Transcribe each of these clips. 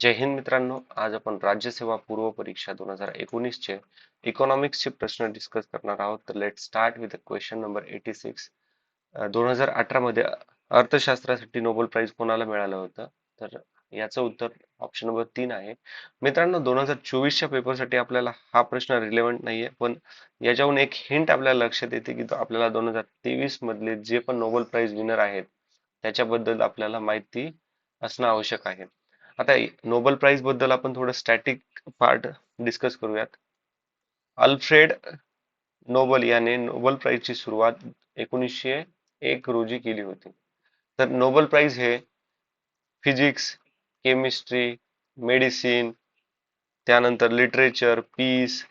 जय हिंद मित्रांनो आज आपण राज्यसेवा पूर्व परीक्षा दोन हजार एकोणीस चे इकॉनॉमिक्सचे प्रश्न डिस्कस करणार आहोत. तर let start with question number eighty six दोन हजार अठरा मध्ये अर्थशास्त्रासाठी नोबेल प्राइज कोणाला मिळालं होतं? तर याचं उत्तर ऑप्शन नंबर तीन आहे. मित्रांनो दोन हजार चोवीसच्या पेपरसाठी आपल्याला हा प्रश्न रिलेव्हंट नाहीये पण याच्याहून एक हिंट आपल्याला लक्षात येते की तो आपल्याला दोन हजार तेवीस मधले जे पण नोबेल प्राइज विनर आहेत त्याच्याबद्दल आपल्याला माहिती असणं आवश्यक आहे. आता नोबेल प्राइजबद्दल आपण थोडं स्टॅटिक पार्ट डिस्कस करूयात. अल्फ्रेड नोबल याने नोबेल प्राइजची सुरुवात एकोणीसशे एक रोजी केली होती. तर नोबेल प्राइज हे फिजिक्स केमिस्ट्री मेडिसिन त्यानंतर लिटरेचर पीस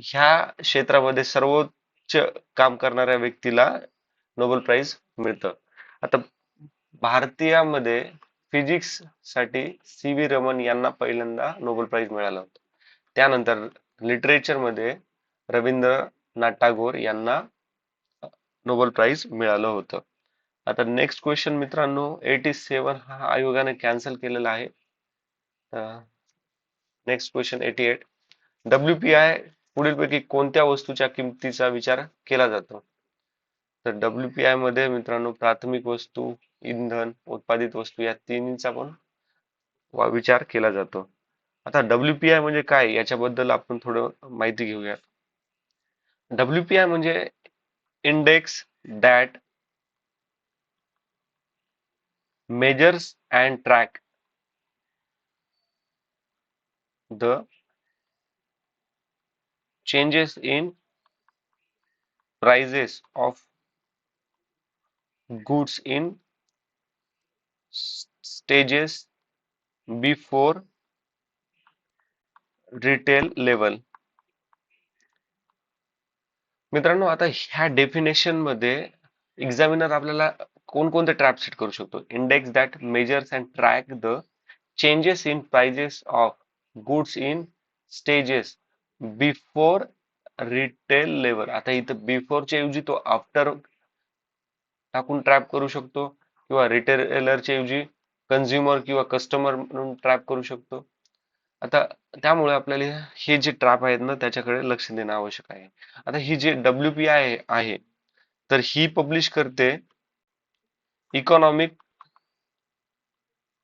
ह्या क्षेत्रामध्ये सर्वोच्च काम करणाऱ्या व्यक्तीला नोबेल प्राइज मिळतं. आता भारतीयामध्ये फिजिक्ससाठी सी व्ही रमन यांना पहिल्यांदा नोबेल प्राइज मिळाला होता. त्यानंतर लिटरेचरमध्ये रवींद्रनाथ टागोर यांना नोबेल प्राइज मिळालं होतं. आता नेक्स्ट क्वेश्चन मित्रांनो एटी सेवन हा आयोगाने कॅन्सल केलेला आहे. Next question eighty eight W P I पुढीलपैकी कोणत्या वस्तूच्या किमतीचा विचार केला जातो? तर डब्ल्यू पी आयमध्ये मित्रांनो प्राथमिक वस्तू इंधन उत्पादित वस्तू या तिन्हीचा पण विचार केला जातो. आता डब्ल्यू पी आय म्हणजे काय? याच्याबद्दल आपण थोडं माहिती घेऊया डब्ल्यू पी आय म्हणजे index that measures and track the changes in prices of goods in stages before retail level. मित्रांनो आता ह्या डेफिनेशनमध्ये एक्झामिनर आपल्याला कोणकोणते ट्रॅप सेट करू शकतो? Index that measures and track the changes in prices of goods in stages before retail level आता इथं बिफोरच्या ऐवजी तो आफ्टर टाकून ट्रॅप करू शकतो. किंवा रिटेलरच्या ऐवजी कन्झ्युमर किंवा कस्टमर म्हणून ट्रॅप करू शकतो. आता त्यामुळे आपल्याला हे जे ट्रॅप आहेत ना त्याच्याकडे लक्ष देणं आवश्यक आहे. आता ही जे डब्ल्यू पी आय आहे तर ही पब्लिश करते economic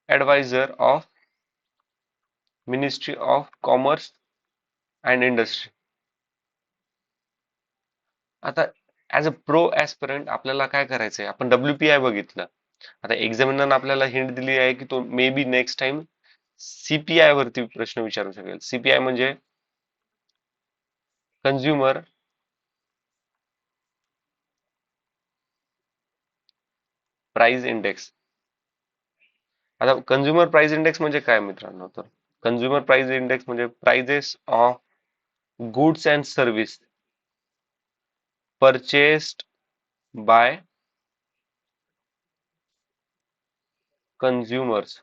adviser of ministry of commerce and industry आता ऍज अ प्रो ॲस्पिरंट आपल्याला काय करायचंय? आपण डब्ल्यू पी आय बघितलं. आता एक्झामिनरनं आपल्याला हिंट दिली आहे की तो maybe next time CPI वरती प्रश्न विचारू शकेल. सीपीआय म्हणजे कन्झ्युमर प्राइस इंडेक्स आता कन्झ्युमर प्राइस इंडेक्स म्हणजे काय मित्रांनो? तर कन्झ्युमर प्राइस इंडेक्स म्हणजे prices of goods and service purchased by consumers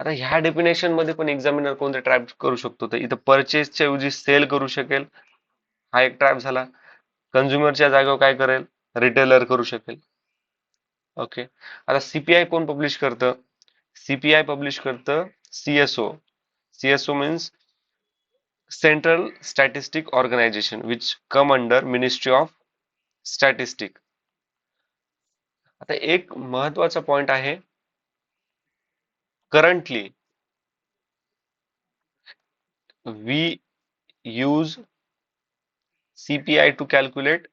आता ह्या डेफिनेशनमध्ये पण एक्झामिनर कोणते ट्रॅप करू शकतो. तर इथं परचेसच्या ऐवजी सेल करू शकेल. हा एक ट्रॅप झाला. कन्झ्युमरच्या जागेवर काय करेल? रिटेलर करू शकेल. ओके आता सीपीआय कोण पब्लिश करतं? सीपीआय पब्लिश करतं CSO CSO means central statistic organisation which come under ministry of statistic आता एक महत्त्वाचा पॉइंट आहे. Currently we use CPI to calculate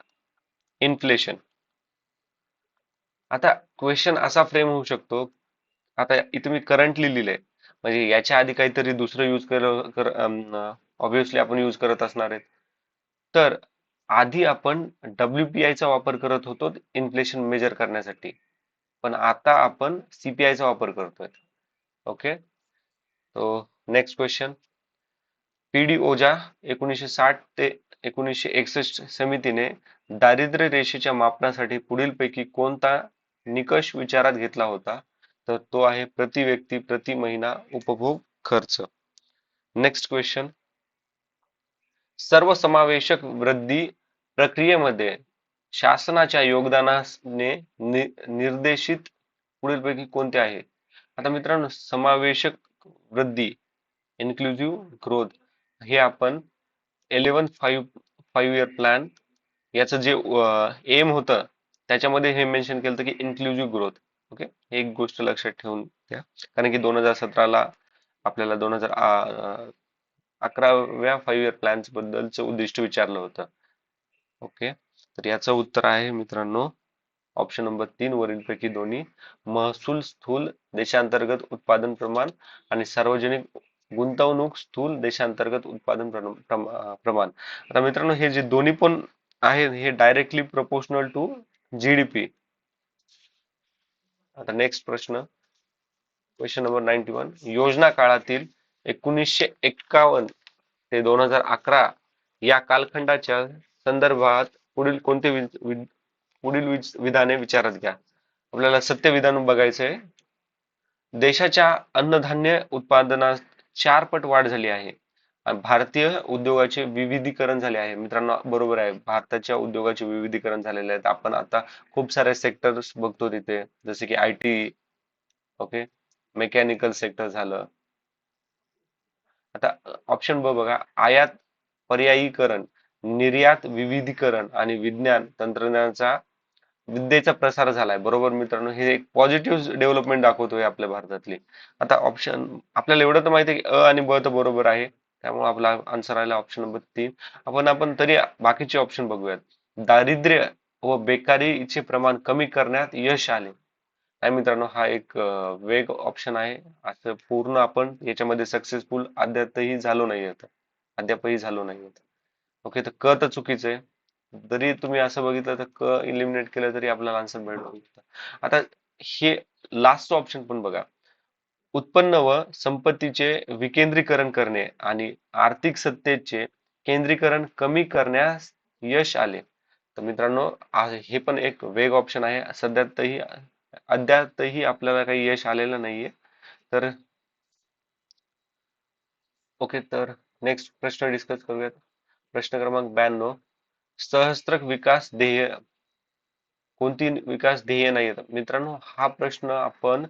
inflation. आता क्वेश्चन असा फ्रेम होऊ शकतो आता इथे मी करंटली लिहिलंय. म्हणजे याच्या आधी काहीतरी दुसरं युज कर ऑब्विसली आपण युज करत असणार आहेत. तर आधी आपण डब्ल्यूपीआय चा वापर करत होतो इन्फ्लेशन मेजर करण्यासाठी. पण आता आपण सीपीआय चा वापर करतोय. ओके? तो नेक्स्ट क्वेश्चन पीडी ओझा एकोणीसशे साठ ते एकोणीसशे एकसष्ट समितीने दारिद्र्य रेषेच्या मापनासाठी पुढीलपैकी कोणता निकष विचारात घेतला होता? तर तो आहे प्रति व्यक्ती प्रति महिना उपभोग खर्च. नेक्स्ट क्वेश्चन सर्वसमावेशक वृद्धी प्रक्रियेमध्ये शासनाच्या योगदानाने निर्देशित पुढीलपैकी कोणते आहे? आता मित्रांनो समावेशक वृद्धी इन्क्लुझिव्ह ग्रोथ हे आपण eleven five five year plan याचं जे एम होतं त्याच्यामध्ये हे मेन्शन केलं होतं की इन्क्लुझिव्ह ग्रोथ ओके एक गोष्ट लक्षात ठेवून घ्या. कारण की दोन हजार सतराला आपल्याला दोन हजार अकराव्या फाईव्ह इयर प्लॅन्स बद्दलचं उद्दिष्ट विचारलं होतं. ओके तर याचं उत्तर आहे मित्रांनो ऑप्शन नंबर तीन वरीलपैकी दोन्ही महसूल स्थूल देशांतर्गत उत्पादन प्रमाण आणि सार्वजनिक गुंतवणूक स्थूल देशांतर्गत उत्पादन प्रमाण. आता मित्रांनो हे जे दोन्ही पण आहे हे डायरेक्टली प्रपोर्शनल टू जीडीपी आता नेक्स्ट प्रश्न. क्वेश्चन नंबर नाईन्टी वन योजना काळातील एकोणीसशे एक्कावन्न ते दोन हजार अकरा या कालखंडाच्या संदर्भात पुढील कोणते वि- पुढील विधाने विचारात घ्या. आपल्याला सत्य विधान बघायचंय. देशाच्या अन्नधान्य उत्पादनात चार पट वाढ झाली आहे. भारतीय उद्योगाचे विविधीकरण झाले आहे. मित्रांनो बरोबर आहे. भारताच्या उद्योगाचे विविधीकरण झालेले आहेत. आपण आता खूप सारे सेक्टर्स बघतो तिथे. जसे की I T okay mechanical sector झालं. आता ऑप्शन ब बघा. आयात पर्यायीकरण निर्यात विविधीकरण आणि विज्ञान तंत्रज्ञानाचा विद्येचा प्रसार झालाय. बरोबर मित्रांनो हे एक पॉझिटिव्ह डेव्हलपमेंट दाखवतोय आपल्या भारतातली. आता ऑप्शन आपल्याला एवढं तर माहिती आहे की अ आणि ब तर बरोबर आहे. त्यामुळे आपला आन्सर आला ऑप्शन नंबर तीन. आपण आपण तरी बाकीचे ऑप्शन बघूयात. दारिद्र्य व बेकारीचे प्रमाण कमी करण्यात यश आले. नाही मित्रांनो हा एक वेग ऑप्शन आहे. असं पूर्ण आपण याच्यामध्ये सक्सेसफुल अद्यापही झालो नाही आता. अद्यापही झालो नाही ओके तर क तर चुकीचं आहे. जरी तुम्ही असं बघितलं तर क इलिमिनेट केलं तरी आपल्याला आन्सर भेटू आता हे लास्ट ऑप्शन पण बघा. उत्पन्न व संपत्तीचे विकेंद्रीकरण करणे आणि आर्थिक सत्तेचे केंद्रीकरण कमी करण्यास यश आले. तर मित्रांनो हे पण एक वेग ऑप्शन आहे. सध्यातही अद्यापही आपल्याला काही यश आलेलं नाहीये. तर ओके तर नेक्स्ट प्रश्न डिस्कस करूयात. प्रश्न क्रमांक ब्याण्णव. सहस्त्रक विकास ध्येय. कोणती विकास ध्येय नाही मित्रांनो हा प्रश्न आपण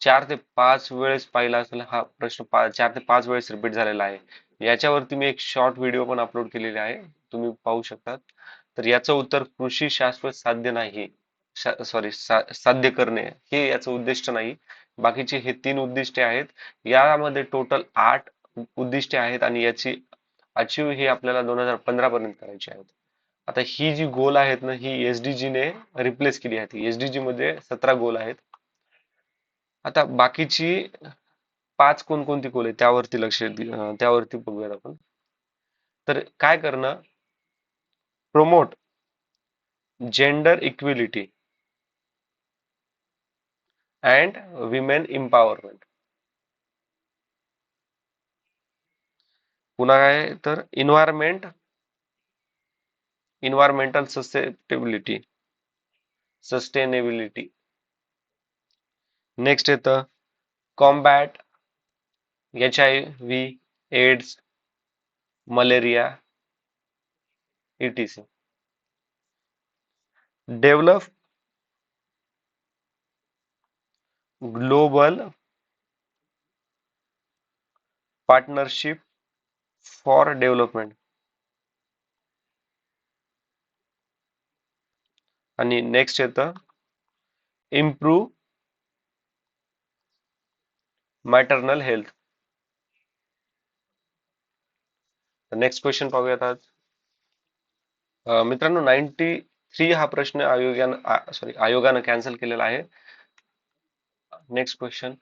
चार ते पाच वेळेस पाहिला असेल हा प्रश्न पा- चार ते पाच वेळेस रिपीट झालेला आहे. याच्यावरती मी एक शॉर्ट व्हिडिओ पण अपलोड केलेले आहे. तुम्ही पाहू शकतात. तर याचं उत्तर कृषी शाश्वत साध्य नाही. सॉरी साध्य करणे. हे याचं उद्दिष्ट नाही. बाकीचे हे तीन उद्दिष्टे आहेत. यामध्ये टोटल आठ उद्दिष्टे आहेत आणि याची अचीव हे आपल्याला दोन हजार पंधरा पर्यंत करायची आहेत. आता ही जी गोल आहेत ना ही एसडीजी ने रिप्लेस केली आहे एसडीजी मध्ये सतरा गोल आहेत. आता बाकीची पाच कोणकोणती गोल आहेत त्यावरती लक्ष दे- त्यावरती बघूयात आपण. तर काय करणं? Promote gender equality and women empowerment. पुन्हा काय तर environment environmental susceptibility sustainability. Next is the combat HIV AIDS malaria etc. Develop global partnership for development. आणि नेक्स्ट येतं improve maternal health next question पाहूयात आज. मित्रांनो नाईन्टी थ्री हा प्रश्न आयोगानं सॉरी आयोगानं कॅन्सल केलेला आहे. नेक्स्ट क्वेश्चन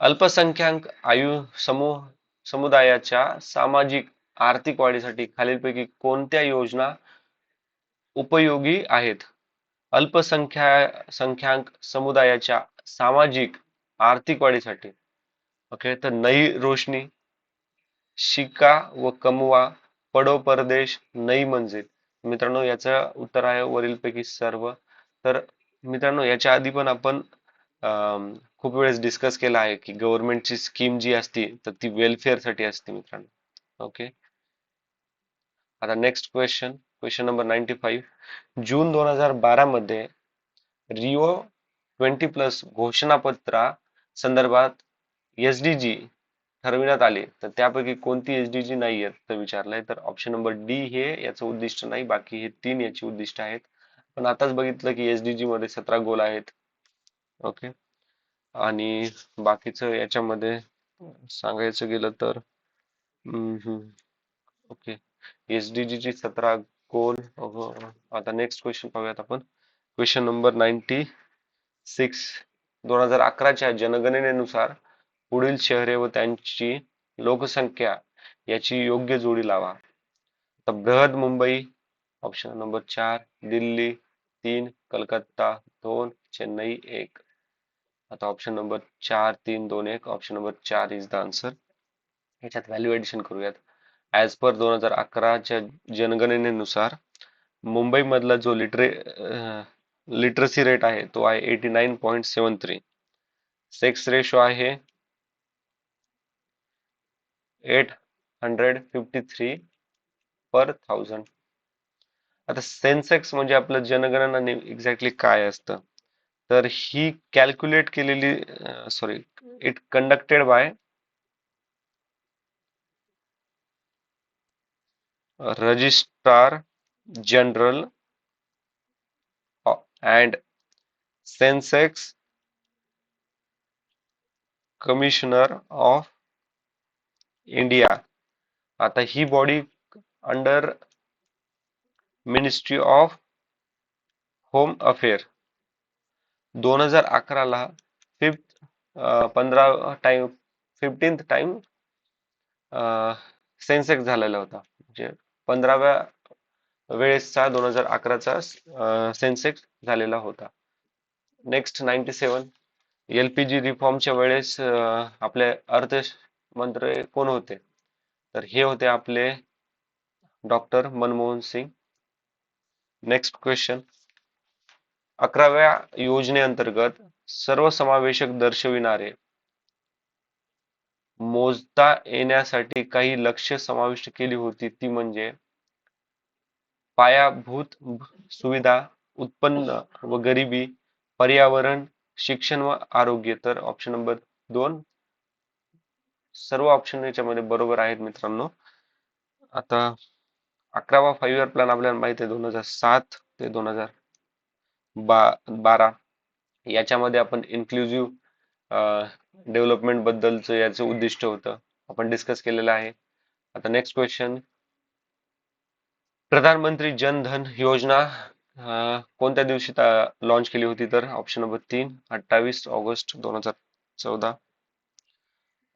अल्पसंख्याक आयु समूह समुदायाच्या सामाजिक आर्थिक वाढीसाठी खालीलपैकी कोणत्या योजना उपयोगी आहेत. अल्पसंख्या संख्यांक समुदायाच्या सामाजिक आर्थिक वाढीसाठी. ओके तर नई रोशनी शिका व कमवा पडो परदेश नई मंजिल. मित्रांनो याचं उत्तर आहे वरीलपैकी सर्व. तर मित्रांनो याच्या आधी पण आपण खूप वेळेस डिस्कस केला आहे की गव्हर्नमेंटची स्कीम जी असती तर ती वेलफेअरसाठी असते मित्रांनो. ओके आता next question question number ninety five जून दोन हजार बारा मध्ये रिओ ट्वेंटी प्लस घोषणापत्रा संदर्भात एस डीजी ठरविण्यात आले. तर त्यापैकी कोणती एसडीजी नाही आहेत विचारलंय. तर ऑप्शन नंबर डी हे याचं उद्दिष्ट नाही. बाकी हे तीन याची उद्दिष्ट आहेत. पण आताच बघितलं की एस डीजी मध्ये सतरा गोल आहेत. ओके. आणि बाकीचं याच्यामध्ये सांगायचं गेलं तर ओके. एस डीजी ची सतरा कोल आता नेक्स्ट क्वेश्चन पाहूयात आपण. क्वेश्चन नंबर नाईन्टी सिक्स दोन हजार अकराच्या जनगणनेनुसार पुढील शहरे व त्यांची लोकसंख्या याची योग्य जोडी लावा. तर बृहद मुंबई ऑप्शन नंबर चार दिल्ली तीन कलकत्ता दोन चेन्नई एक. आता ऑप्शन नंबर चार तीन दोन एक. ऑप्शन नंबर चार इज द आन्सर याच्यात व्हॅल्यू एडिशन करूयात. ॲज पर दोन हजार अकराच्या जनगणनेनुसार मुंबई मधला जो लिटरे लिटरसी रेट आहे तो आहे eighty nine point seven three sex ratio आहे eight hundred fifty three per thousand आता सेन्सेक्स म्हणजे आपलं जनगणना एक्झॅक्टली काय असतं? तर ही कॅल्क्युलेट केलेली sorry it conducted by registrar general and census commissioner of India. आता ही body under ministry of home affair. दोन हजार अकराला फिफ्थ पंधरा टाइम फिफ्टीन्थ टाइम सेन्सेक्स झालेला होता. म्हणजे पंधराव्या वेळेसचा दोन हजार अकराचा सेन्सेक्स झालेला होता. Next ninety seven L P G रिफॉर्मच्या वेळेस आपले अर्थमंत्री कोण होते? तर हे होते आपले doctor Manmohan Singh. Next question अकराव्या योजनेअंतर्गत सर्वसमावेशक दर्शविणारे मोजता येण्यासाठी काही लक्ष्य समाविष्ट केली होती ती म्हणजे पायाभूत सुविधा उत्पन्न व गरिबी पर्यावरण शिक्षण व आरोग्य. तर ऑप्शन नंबर दोन. सर्व ऑप्शन याच्यामध्ये बरोबर आहेत मित्रांनो. आता अकरावा फाईव्ह इयर प्लॅन आपल्याला माहिती आहे दोन हजार सात ते दोन हजार बा बारा. याच्यामध्ये आपण इन्क्लुझिव्ह डेव्हलपमेंट बद्दलचं याचं उद्दिष्ट होतं. आपण डिस्कस केलेलं आहे. आता नेक्स्ट क्वेश्चन प्रधानमंत्री जन धन योजना कोणत्या दिवशी लॉन्च केली होती तर? ऑप्शन नंबर तीन अठ्ठावीस ऑगस्ट दोन हजार चौदा.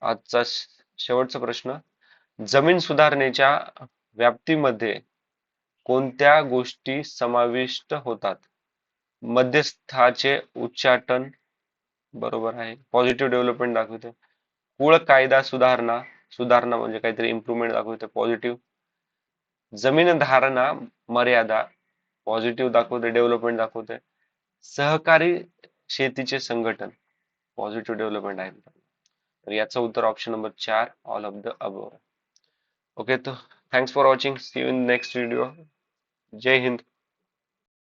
आजचा शेवटचा प्रश्न. जमीन सुधारणेच्या व्याप्तीमध्ये कोणत्या गोष्टी समाविष्ट होतात? मध्यस्थाचे उच्चाटन बरोबर आहे. पॉझिटिव्ह डेव्हलपमेंट दाखवते. कुळ कायदा सुधारणा सुधारणा म्हणजे काहीतरी इम्प्रुव्हमेंट दाखवते पॉझिटिव्ह जमीन धारणा मर्यादा पॉझिटिव्ह दाखवते डेव्हलपमेंट दाखवते. सहकारी शेतीचे संघटन पॉझिटिव्ह डेव्हलपमेंट आहे. तर याचं उत्तर ऑप्शन नंबर चार all of the above okay तो thanks for watching see you in next video Jai Hind.